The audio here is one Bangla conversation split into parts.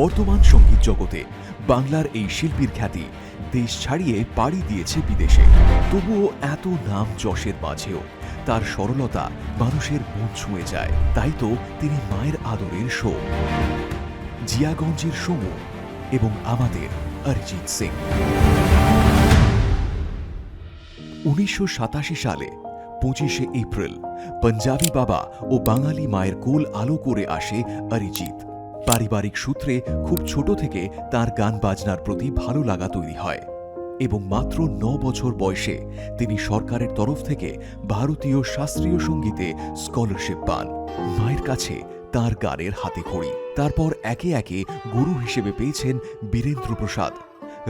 বর্তমান সংগীত জগতে বাংলার এই শিল্পীর খ্যাতি দেশ ছাড়িয়ে পাড়ি দিয়েছে বিদেশে। তবুও এত নাম যশের মাঝেও তার সরলতা মানুষের মন ছুঁয়ে যায়, তাই তো তিনি মায়ের আদরের শো জিয়াগঞ্জের সমু এবং আমাদের অরিজিৎ সিং। উনিশশো সাতাশি সালে পঁচিশে এপ্রিল, পঞ্জাবি বাবা ও বাঙালি মায়ের কোল আলো করে আসে অরিজিৎ। পারিবারিক সূত্রে খুব ছোট থেকে তার গান বাজনার প্রতি ভালো লাগা তৈরি হয় এবং মাত্র ন বছর বয়সে তিনি সরকারের তরফ থেকে ভারতীয় শাস্ত্রীয় সঙ্গীতে স্কলারশিপ পান। মায়ের কাছে তার গানের হাতে খড়ি। তারপর একে একে গুরু হিসেবে পেয়েছেন বীরেন্দ্র প্রসাদ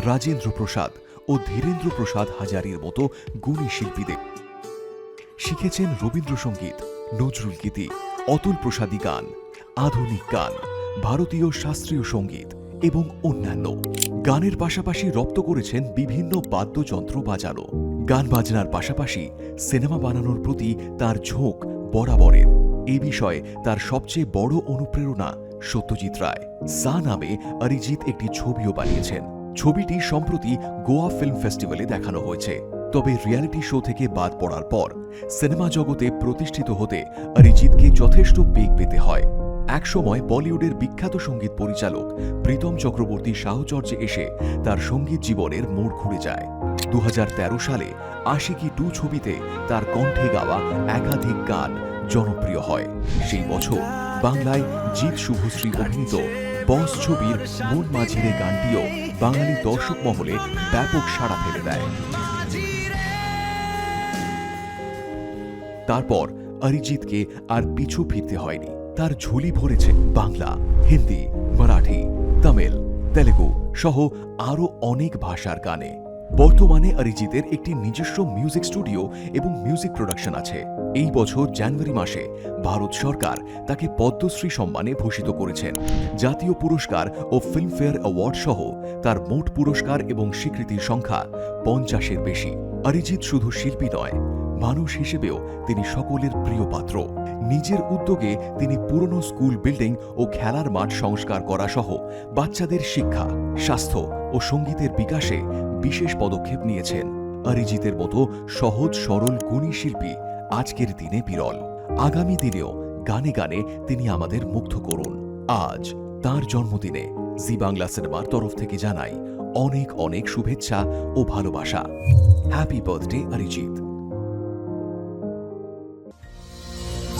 রাজেন্দ্র প্রসাদ ও ধীরেন্দ্র প্রসাদ হাজারির মতো গুণী শিল্পীদের। শিখেছেন রবীন্দ্রসঙ্গীত, নজরুল গীতি, অতুল প্রসাদী গান, আধুনিক গান ভারতীয় শাস্ত্রীয় সংগীত এবং অন্যান্য। গানের পাশাপাশি রপ্ত করেছেন বিভিন্ন বাদ্যযন্ত্র বাজানো। গান বাজনার পাশাপাশি সিনেমা বানানোর প্রতি তার ঝোঁক বরাবরের। এ বিষয়ে তার সবচেয়ে বড় অনুপ্রেরণা সত্যজিৎ রায়। সা নামে অরিজিৎ একটি ছবিও বানিয়েছেন। ছবিটি সম্প্রতি গোয়া ফিল্ম ফেস্টিভ্যালে দেখানো হয়েছে। তবে রিয়ালিটি শো থেকে বাদ পড়ার পর সিনেমা জগতে প্রতিষ্ঠিত হতে অরিজিৎকে যথেষ্ট বেগ পেতে হয়। একসময় বলিউডের বিখ্যাত সংগীত পরিচালক প্রীতম চক্রবর্তী সাহচর্যে এসে তার সংগীত জীবনের মোড় ঘুরে যায়। দু হাজার তেরো সালে আশিকি টু ছবিতে তার কণ্ঠে গাওয়া একাধিক গান জনপ্রিয় হয়। সেই বছর বাংলায় জিৎ শুভশ্রী অভিনীত বস ছবির মন মাঝিরে গানটিও বাঙালি দর্শক মহলে ব্যাপক সাড়া ফেলে দেয়। তারপর অরিজিৎকে আর পিছু ফিরতে হয়নি। তার ঝুলি ভরেছে বাংলা, হিন্দি, মারাঠি, তামিল, তেলেগু সহ আরও অনেক ভাষার গানে। বর্তমানে অরিজিতের একটি নিজস্ব মিউজিক স্টুডিও এবং মিউজিক প্রোডাকশন আছে। এই বছর জানুয়ারি মাসে ভারত সরকার তাকে পদ্মশ্রী সম্মানে ভূষিত করেছেন। জাতীয় পুরস্কার ও ফিল্মফেয়ার অ্যাওয়ার্ড সহ তার মোট পুরস্কার এবং স্বীকৃতির সংখ্যা পঞ্চাশের বেশি। অরিজিৎ শুধু শিল্পী নয় মানুষ হিসেবেও তিনি সকলের প্রিয় পাত্র। নিজের উদ্যোগে তিনি পুরনো স্কুল বিল্ডিং ও খেলার মাঠ সংস্কার করা সহ বাচ্চাদের শিক্ষা, স্বাস্থ্য ও সঙ্গীতের বিকাশে বিশেষ পদক্ষেপ নিয়েছেন। অরিজিতের মতো সহজ সরল গুণী শিল্পী আজকের দিনে বিরল। আগামী দিনেও গানে গানে তিনি আমাদের মুগ্ধ করুন। আজ তার জন্মদিনে জি বাংলা সিনেমার তরফ থেকে জানাই অনেক অনেক শুভেচ্ছা ও ভালোবাসা। Happy birthday, Arijit.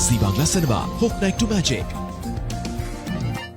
Zee Bangla cinema হোক না একটু ম্যাজিক